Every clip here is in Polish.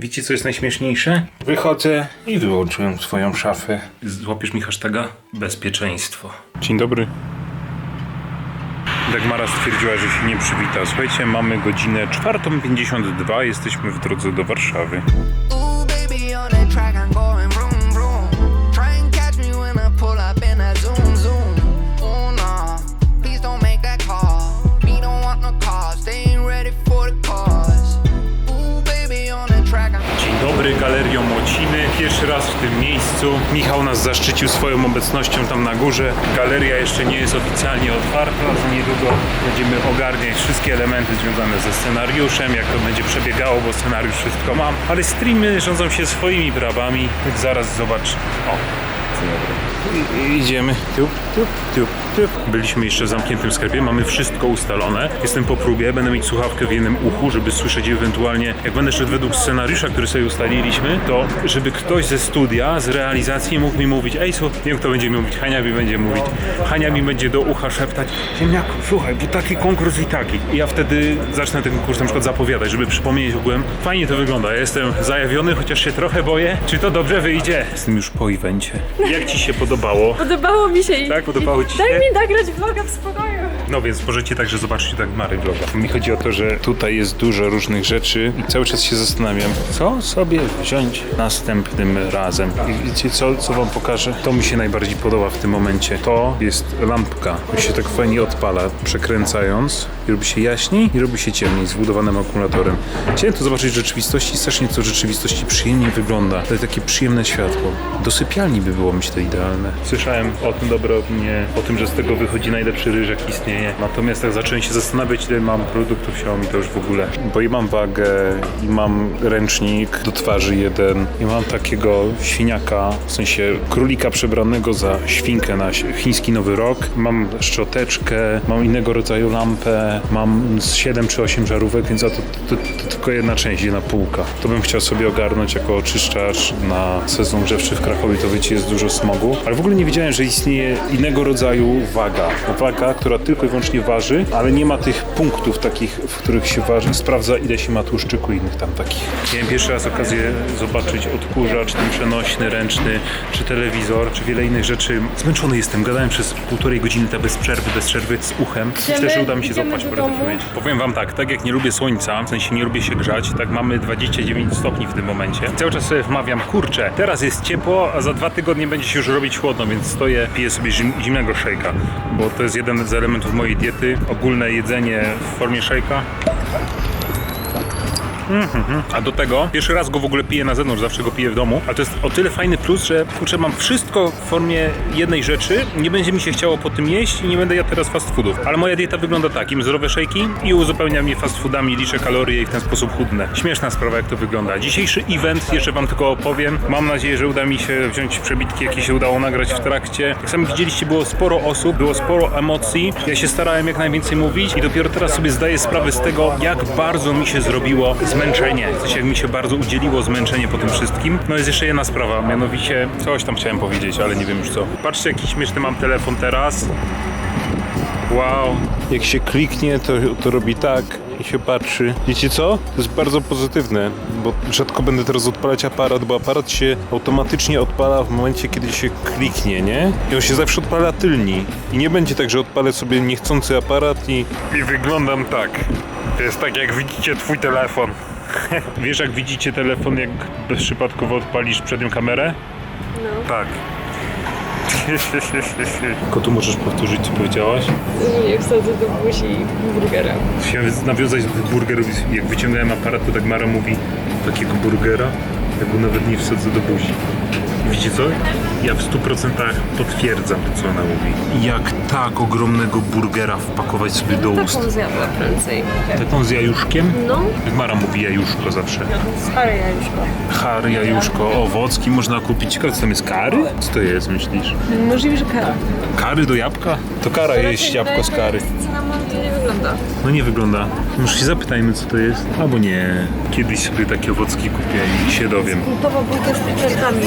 Wiecie co jest najśmieszniejsze? Wychodzę i wyłączyłem swoją szafę. Złapiesz mi hashtaga? Bezpieczeństwo. Dzień dobry. Dagmara stwierdziła, że się nie przywita. Słuchajcie, mamy godzinę 4.52, jesteśmy w drodze do Warszawy. Pierwszy raz w tym miejscu. Michał nas zaszczycił swoją obecnością tam na górze. Galeria jeszcze nie jest oficjalnie otwarta. Za niedługo będziemy ogarniać wszystkie elementy związane ze scenariuszem, jak to będzie przebiegało, bo scenariusz wszystko mam. Ale streamy rządzą się swoimi prawami, zaraz zobacz. O. I, idziemy. Tup, tup, tup, tup. Byliśmy jeszcze w zamkniętym sklepie, mamy wszystko ustalone. Jestem po próbie, będę mieć słuchawkę w jednym uchu, żeby słyszeć ewentualnie, jak będę szedł według scenariusza, który sobie ustaliliśmy, to żeby ktoś ze studia, z realizacji mógł mi mówić, ej, słuchaj, nie wiem kto będzie mi mówić, Hania mi będzie mówić, Hania mi będzie do ucha szeptać, ziemniaku, słuchaj, bo taki konkurs i taki. I ja wtedy zacznę ten konkurs na przykład zapowiadać, żeby przypomnieć ogółem, fajnie to wygląda, ja jestem zajawiony, chociaż się trochę boję, czy to dobrze wyjdzie. Jestem już po evencie. Jak ci się podobało? Podobało mi się i... Tak, podobało ci się? Daj mi nagrać vloga w spokoju. No więc możecie także zobaczyć tak Mary vloga. Mi chodzi o to, że tutaj jest dużo różnych rzeczy i cały czas się zastanawiam, co sobie wziąć następnym razem. I wiecie co, co wam pokażę? To mi się najbardziej podoba w tym momencie. To jest lampka. Mi się tak fajnie odpala, przekręcając i robi się jaśniej i robi się ciemniej z akumulatorem. Chciałem to zobaczyć w rzeczywistości, strasznie to w rzeczywistości przyjemnie wygląda. To jest takie przyjemne światło. Do sypialni by było mi się to idealne. Słyszałem o tym dobre o tym, że z tego wychodzi najlepszy ryż, jaki istnieje. Natomiast jak zacząłem się zastanawiać, ile mam produktów Xiaomi, to już w ogóle. Bo i mam wagę, i mam ręcznik do twarzy jeden, i mam takiego świniaka, w sensie królika przebranego za świnkę na chiński Nowy Rok. Mam szczoteczkę, mam innego rodzaju lampę, mam z 7 czy 8 żarówek, więc a to, to, to tylko jedna część, jedna półka. To bym chciał sobie ogarnąć jako oczyszczacz na sezon grzewczy w Krakowie, to wiecie, jest dużo smogu. Ale w ogóle nie wiedziałem, że istnieje innego rodzaju waga. Waga, która tylko wyłącznie waży, ale nie ma tych punktów takich, w których się waży. Sprawdza, ile się ma tłuszczyku i innych tam takich. Miałem pierwszy raz okazję zobaczyć odkurzacz, ten przenośny, ręczny, czy telewizor, czy wiele innych rzeczy. Zmęczony jestem, gadałem przez półtorej godziny tak bez przerwy, bez przerwy z uchem. Myślę, że uda mi się idziemy złapać parę dokumentów. Powiem wam tak, tak jak nie lubię słońca, w sensie nie lubię się grzać, tak mamy 29 stopni w tym momencie. Cały czas sobie wmawiam, kurczę, teraz jest ciepło, a za dwa tygodnie będzie się już robić chłodno, więc stoję, piję sobie zim, zimnego szejka, bo to jest jeden z elementów mojej diety, ogólne jedzenie w formie szejka. A do tego pierwszy raz go w ogóle piję na zewnątrz, zawsze go piję w domu. A to jest o tyle fajny plus, że kurczę, mam wszystko w formie jednej rzeczy. Nie będzie mi się chciało po tym jeść i nie będę jadł teraz fast foodów. Ale moja dieta wygląda tak: jem zdrowe szejki i uzupełniam je fast foodami, liczę kalorie i w ten sposób chudnę. Śmieszna sprawa, jak to wygląda. Dzisiejszy event, jeszcze wam tylko opowiem. Mam nadzieję, że uda mi się wziąć przebitki, jakie się udało nagrać w trakcie. Jak sami widzieliście, było sporo osób, było sporo emocji. Ja się starałem jak najwięcej mówić i dopiero teraz sobie zdaję sprawę z tego, jak bardzo mi się zrobiło zmęczenie. W sensie, mi się bardzo udzieliło zmęczenie po tym wszystkim. No jest jeszcze jedna sprawa, mianowicie coś tam chciałem powiedzieć, ale nie wiem już co. Patrzcie, jaki śmieszny mam telefon teraz. Wow. Jak się kliknie, to, to robi tak i się patrzy. Wiecie co? To jest bardzo pozytywne, bo rzadko będę teraz odpalać aparat, bo aparat się automatycznie odpala w momencie, kiedy się kliknie, nie? I on się zawsze odpala tylni. I nie będzie tak, że odpalę sobie niechcący aparat i... I wyglądam tak. To jest tak, jak widzicie twój telefon. Wiesz, jak widzicie telefon, jak bezprzypadkowo odpalisz przednią kamerę? No. Tak. Kotu możesz powtórzyć, co powiedziałaś? Nie wsadzę do buzi burgera. Chciałem nawiązać do burgerów. Jak wyciągałem aparat, to tak Mara mówi takiego burgera, ja go nawet nie wsadzę do buzi. Widzicie co? Ja w 100% potwierdzam to, co ona mówi. Jak tak ogromnego burgera wpakować sobie do ust? Taką zjadła prędzej. Taką z jajuszkiem? No, Mara mówi jajuszko zawsze. stare jajuszko. Har, jajuszko, owocki można kupić. Ciekawe, co tam jest kary? Co to jest, myślisz? Możliwe, że kara. Kary do jabłka? To kara jeść jabłko z kary. Cynamon to nie wygląda. No nie wygląda. Może się zapytajmy, co to jest. Albo nie. Kiedyś sobie takie owocki kupię i się dowiem. Kultowa bułka z pieczarkami.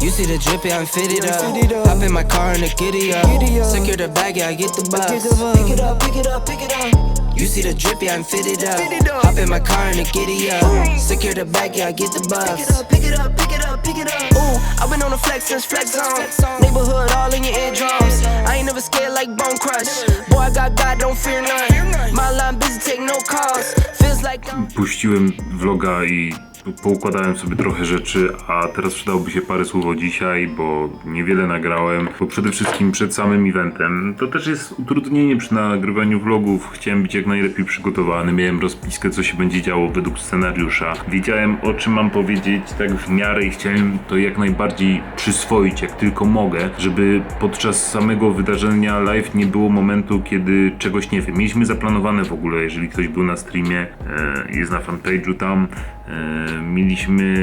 You see the drip, yeah, I fit it up. Hop in my car and the giddy up. Secure the bag, yeah, I get the bus. Pick it up, pick it up, pick it up. You see the drip, yeah, I'm fitted up. Hop in my car and a giddy up. Secure the bag, yeah, I get the bus. Pick it up, pick it up, pick it up. pick it up. Ooh, I've been on the flex since flex on. Neighborhood all in your eardrums. I ain't never scared like Bone Crush. Boy, I got God, don't fear none. My line busy, take no calls. Feels like I'm Puściłem vloga i poukładałem sobie trochę rzeczy, a teraz przydałoby się parę słów o dzisiaj, bo niewiele nagrałem, bo przede wszystkim przed samym eventem. To też jest utrudnienie przy nagrywaniu vlogów. Chciałem być jak najlepiej przygotowany, miałem rozpiskę, co się będzie działo według scenariusza. Wiedziałem, o czym mam powiedzieć tak w miarę i chciałem to jak najbardziej przyswoić, jak tylko mogę, żeby podczas samego wydarzenia live nie było momentu, kiedy czegoś nie wiem. Mieliśmy zaplanowane w ogóle, jeżeli ktoś był na streamie, e, jest na fanpage'u tam, e, mieliśmy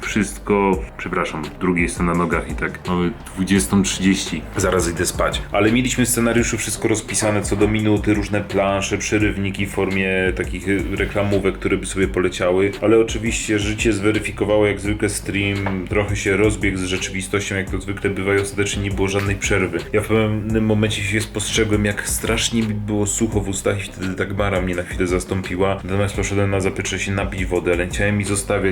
wszystko, przepraszam, drugie jestem na nogach i tak mamy 20.30. Zaraz idę spać. Ale mieliśmy w scenariuszu wszystko rozpisane co do minuty, różne plansze, przerywniki w formie takich reklamówek, które by sobie poleciały. Ale oczywiście życie zweryfikowało jak zwykle stream, trochę się rozbiegł z rzeczywistością, jak to zwykle bywa i ostatecznie nie było żadnej przerwy. Ja w pewnym momencie się spostrzegłem, jak strasznie mi było sucho w ustach i wtedy tak Mara mnie na chwilę zastąpiła. Natomiast poszedłem na zapycze się napić wody, ale chciałem mi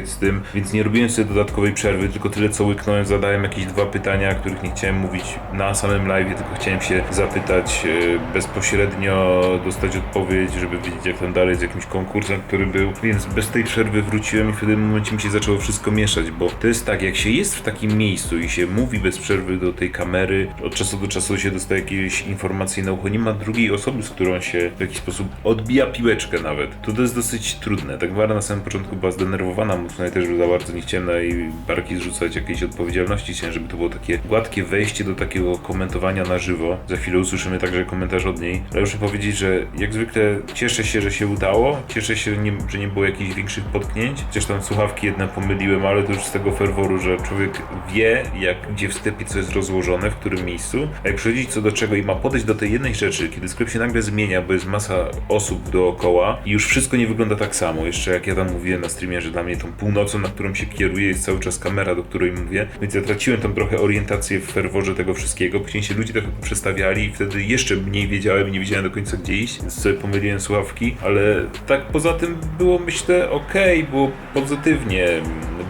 z tym, więc nie robiłem sobie dodatkowej przerwy, tylko tyle co łyknąłem, zadałem jakieś dwa pytania, których nie chciałem mówić na samym live, tylko chciałem się zapytać e, bezpośrednio, dostać odpowiedź, żeby wiedzieć jak tam dalej z jakimś konkursem, który był, więc bez tej przerwy wróciłem i w pewnym momencie mi się zaczęło wszystko mieszać, bo to jest tak, jak się jest w takim miejscu i się mówi bez przerwy do tej kamery, od czasu do czasu się dostaje jakieś informacje na ucho, nie ma drugiej osoby, z którą się w jakiś sposób odbija piłeczkę nawet. To, to jest dosyć trudne. Tak Mara na samym początku była zdenerwowana mocno, ja też za bardzo nie chciałem na jej barki zrzucać jakiejś odpowiedzialności, chciałem, żeby to było takie gładkie wejście do takiego komentowania na żywo. Za chwilę usłyszymy także komentarz od niej, ale muszę powiedzieć, że jak zwykle cieszę się, że się udało, cieszę się, nie, że nie było jakichś większych potknięć, chociaż tam słuchawki jedne pomyliłem, ale to już z tego ferworu, że człowiek wie, jak gdzie w sklepie co jest rozłożone, w którym miejscu, a jak przychodzi co do czego i ma podejść do tej jednej rzeczy, kiedy sklep się nagle zmienia, bo jest masa osób dookoła i już wszystko nie wygląda tak samo. Jeszcze jak ja tam mówiłem na streamie, że dla mnie tą północą, na którą się kieruję, jest cały czas kamera, do której mówię, więc ja traciłem tam trochę orientację w ferworze tego wszystkiego. Później się ludzie trochę przestawiali i wtedy jeszcze mniej wiedziałem nie wiedziałem do końca gdzie iść, więc sobie pomyliłem słuchawki, ale tak poza tym było myślę ok, było pozytywnie.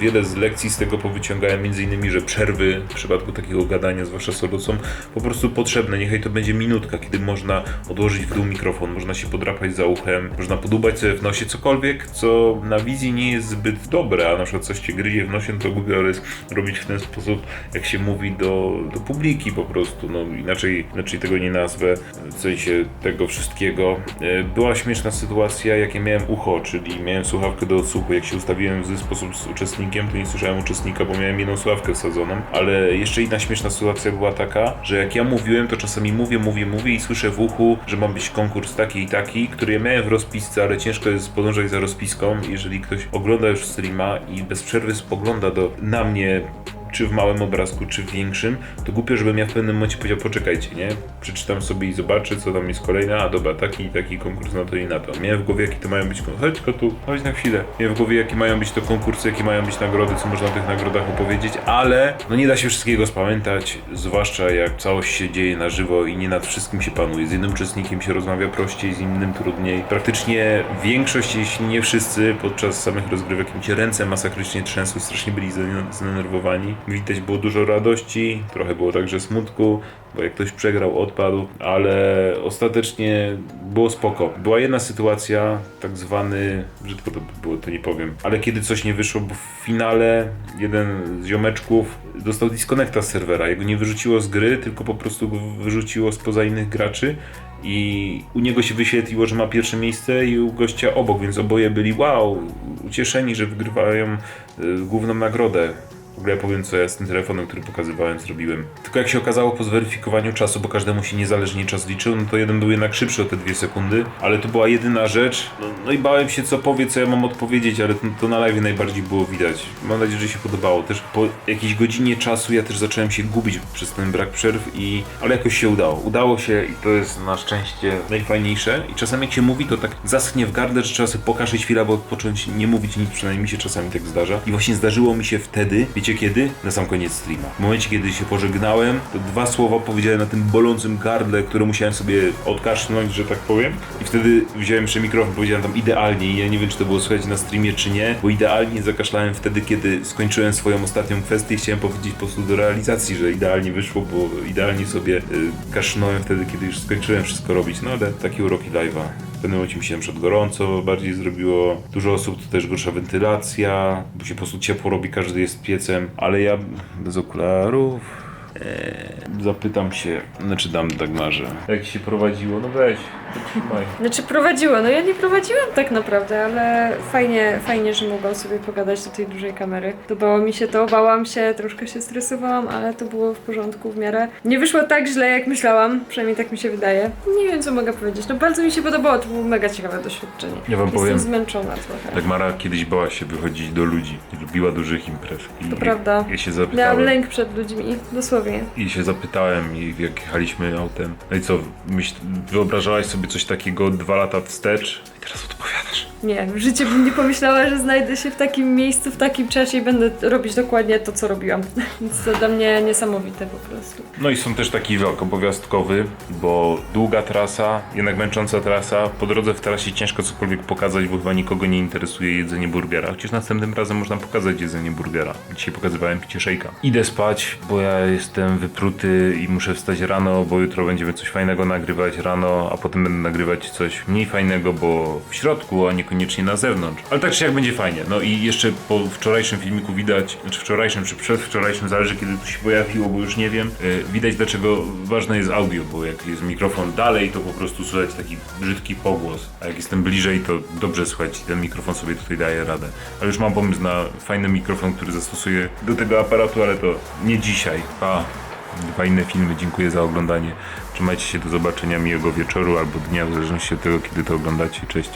Wiele z lekcji z tego powyciągałem, między innymi, że przerwy w przypadku takiego gadania, zwłaszcza solo, są po prostu potrzebne. Niechaj to będzie minutka, kiedy można odłożyć w dół mikrofon, można się podrapać za uchem, można podubać sobie w nosie cokolwiek, co na wizji nie jest zbyt dobre, a na przykład coś cię gryzie w nosie, no to głupio jest robić w ten sposób, jak się mówi do, do publiki po prostu, no inaczej, inaczej tego nie nazwę, w sensie tego wszystkiego. E, Była śmieszna sytuacja, jak ja miałem ucho, czyli miałem słuchawkę do odsłuchu, jak się ustawiłem w zły sposób z uczestnikiem, to nie słyszałem uczestnika, bo miałem jedną słuchawkę wsadzoną, ale jeszcze inna śmieszna sytuacja była taka, że jak ja mówiłem, to czasami mówię, mówię, mówię i słyszę w uchu, że ma być konkurs taki i taki, który ja miałem w rozpisce, ale ciężko jest podążać za rozpiską, jeżeli ktoś ogląda już streama i bez przerwy spogląda do, na mnie czy w małym obrazku, czy w większym, to głupio, żebym ja w pewnym momencie powiedział, poczekajcie, nie? Przeczytam sobie i zobaczę, co tam jest kolejne. A dobra, taki taki konkurs na to i na to. Miałem w głowie, jakie to mają być konkursy. Chodź tu, chodź na chwilę. Miałem w głowie, jakie mają być to konkursy, jakie mają być nagrody, co można o tych nagrodach opowiedzieć, ale no nie da się wszystkiego spamiętać, zwłaszcza jak całość się dzieje na żywo i nie nad wszystkim się panuje. Z jednym uczestnikiem się rozmawia prościej, z innym trudniej. Praktycznie większość, jeśli nie wszyscy, podczas samych rozgrywek mi się ręce masakrycznie trzęsły, strasznie byli zden- zdenerwowani. Widać było dużo radości, trochę było także smutku, bo jak ktoś przegrał, odpadł, ale ostatecznie było spoko. Była jedna sytuacja, tak zwany, brzydko to było, to nie powiem, ale kiedy coś nie wyszło, bo w finale jeden z ziomeczków dostał disconnecta z serwera. Jego nie wyrzuciło z gry, tylko po prostu go wyrzuciło spoza innych graczy. I u niego się wyświetliło, że ma pierwsze miejsce i u gościa obok, więc oboje byli wow, ucieszeni, że wygrywają y, główną nagrodę. Ogóle ja powiem, co ja z tym telefonem, który pokazywałem, zrobiłem. Tylko jak się okazało po zweryfikowaniu czasu, bo każdemu się niezależnie czas liczył, no to jeden był jednak szybszy o te dwie sekundy, ale to była jedyna rzecz. No, no i bałem się, co powie, co ja mam odpowiedzieć, ale to, to na live najbardziej było widać. Mam nadzieję, że się podobało. Też po jakiejś godzinie czasu ja też zacząłem się gubić przez ten brak przerw, i ale jakoś się udało. Udało się i to jest na szczęście najfajniejsze. I czasami jak się mówi, to tak zaschnie w gardle, że trzeba sobie chwilę, bo odpocząć, nie mówić nic, przynajmniej mi się czasami tak zdarza. I właśnie zdarzyło mi się wtedy, wiecie, Wiecie kiedy? Na sam koniec streama. W momencie, kiedy się pożegnałem, to dwa słowa powiedziałem na tym bolącym gardle, które musiałem sobie odkasznąć, że tak powiem. I wtedy wziąłem jeszcze mikrofon, powiedziałem tam idealnie i ja nie wiem, czy to było słychać na streamie, czy nie, bo idealnie zakaszlałem wtedy, kiedy skończyłem swoją ostatnią kwestię i chciałem powiedzieć po prostu do realizacji, że idealnie wyszło, bo idealnie sobie y, kasznąłem wtedy, kiedy już skończyłem wszystko robić. No ale takie uroki live'a. W pewnym momencie mi się na przykład gorąco bardziej zrobiło. Dużo osób to też gorsza wentylacja, bo się po prostu ciepło robi, każdy jest piecem, ale ja bez okularów. Zapytam się, znaczy dam Dagmarze. Jak się prowadziło? No weź, trzymaj. Znaczy prowadziło, no ja nie prowadziłam tak naprawdę, ale fajnie, fajnie, że mogłam sobie pogadać do tej dużej kamery. Podobało mi się to, bałam się, troszkę się stresowałam, ale to było w porządku w miarę. Nie wyszło tak źle, jak myślałam, przynajmniej tak mi się wydaje. Nie wiem, co mogę powiedzieć, no bardzo mi się podobało, to było mega ciekawe doświadczenie. Ja wam Jestem powiem- zmęczona trochę. Dagmara kiedyś bała się wychodzić do ludzi. Nie lubiła dużych imprez. I To prawda. Ja się Miałam zapytałem. lęk przed ludźmi, dosłownie. I się zapytałem, i jak jechaliśmy autem. No i co, myśl, wyobrażałaś sobie coś takiego dwa lata wstecz? I teraz odpowiadasz. Nie, w życiu bym nie pomyślała, że znajdę się w takim miejscu, w takim czasie i będę robić dokładnie to, co robiłam. Więc to dla mnie niesamowite po prostu. No i są też taki vlog obowiązkowy, bo długa trasa, jednak męcząca trasa. Po drodze w trasie ciężko cokolwiek pokazać, bo chyba nikogo nie interesuje jedzenie burgera. Chociaż następnym razem można pokazać jedzenie burgera. Dzisiaj pokazywałem picie szejka. Idę spać, bo ja jestem wypruty i muszę wstać rano, bo jutro będziemy coś fajnego nagrywać rano, a potem będę nagrywać coś mniej fajnego, bo w środku, a niekoniecznie na zewnątrz. Ale tak czy jak będzie fajnie. No i jeszcze po wczorajszym filmiku widać, czy wczorajszym, czy przedwczorajszym, zależy kiedy to się pojawiło, bo już nie wiem. Yy, widać dlaczego ważne jest audio, bo jak jest mikrofon dalej, to po prostu słychać taki brzydki pogłos. A jak jestem bliżej, to dobrze słychać i ten mikrofon sobie tutaj daje radę. Ale już mam pomysł na fajny mikrofon, który zastosuję do tego aparatu, ale to nie dzisiaj. Pa! Dwa inne filmy. Dziękuję za oglądanie. Trzymajcie się do zobaczenia miłego wieczoru albo dnia, w zależności od tego, kiedy to oglądacie. Cześć.